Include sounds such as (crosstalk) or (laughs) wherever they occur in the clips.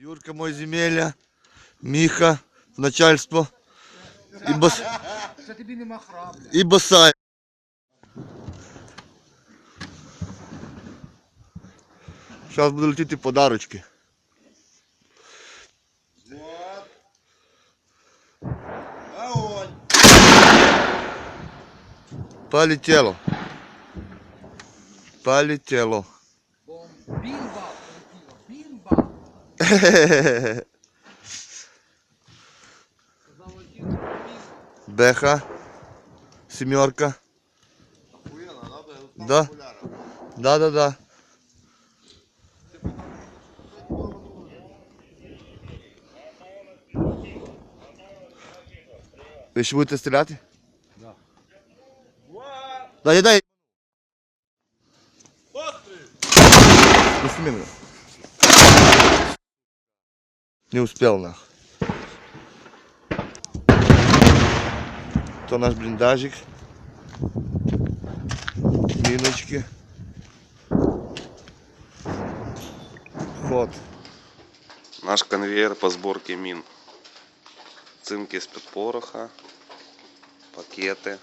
Юрка мой земеля, Міха, начальство і, бас... Це тобі нема храбля. і басай. Зараз будуть летіти подарочки. Вот. Огонь. Полетело. Полетело. Беха. Семерка. Да. Да, да, да. Ви ще будете стріляти? Да. Дай, дай. Не успел нах. То наш блиндажик. Миночки. Ход. Наш конвейер по сборке мин. Цинки из-под пороха, пакеты,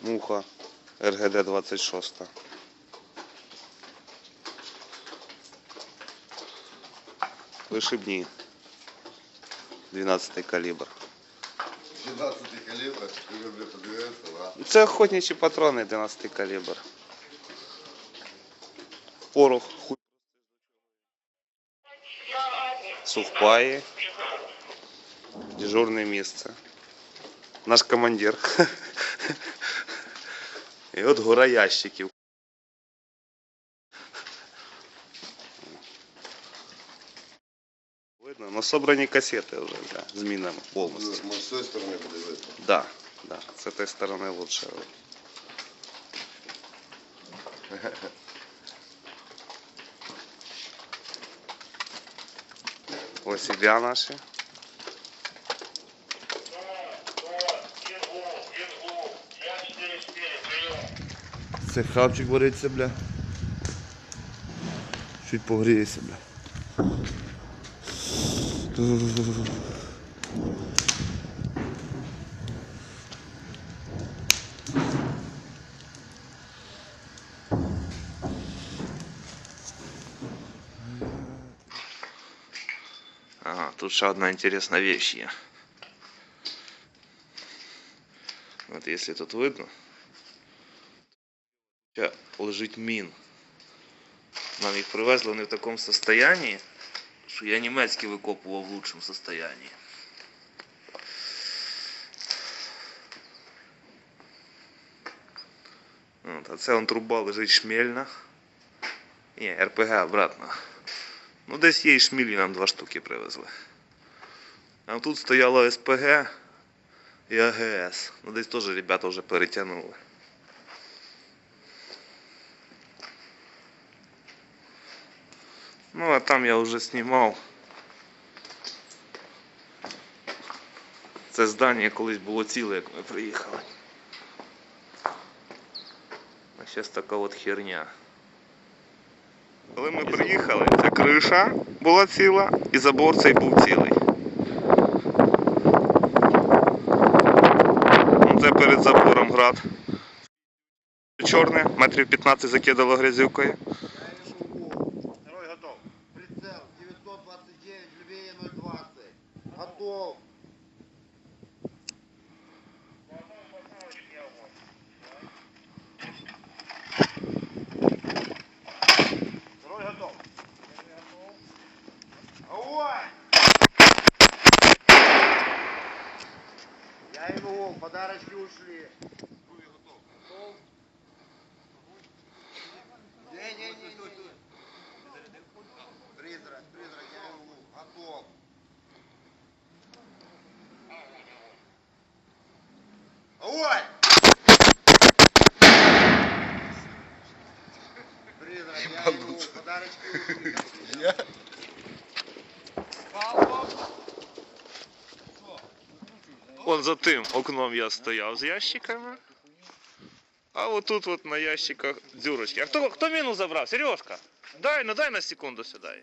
муха РГД-26. Вышибни. 12 калибр. 12 калибр, ты же, блядь, подивився, да? Це охотничі патрони 12 калібр. Порох хуй. Сувпаї. Дежурне місце. Наш командир. (laughs) І от гора ящиків. Видно, ну собрані касети вже бля, з мінами повністю. Може, з цієї сторони подивитися. Да, да, с этой стороны лучше. (laughs) Ось ідеа наші. Це хавчик вариться, бля. Чуть погріється, бля. Ага, тут еще одна интересная вещь є. Вот если тут видно, ще лежить мін. Нам їх привезли вони в такому состоянии, що я німецькі викопував в лучшому состоянии. От, а це он труба лежить шмельна. Ні, РПГ обратно. Ну, десь є і шмілі нам два штуки привезли. А тут стояло СПГ і АГС. Ну, десь теж ребята вже перетягнули. Ну, а там я вже знімав. Це здання колись було ціле, як ми приїхали. А зараз така от херня. Коли ми приїхали, ця криша була ціла і забор цей був цілий. Вон Це перед забором град. Чорне, метрів 15 закидало грязюкою. Ему подарочки ушли. Готов. Не-не-не. Призрак, призрак, я ему готов. Огонь! Призрак, я ему подарочки ушли. За тим окном я стояв з ящиками. А вот тут вот на ящиках дюрочки. А кто, кто міну забрав? Сережка, дай, ну дай на секунду сюда.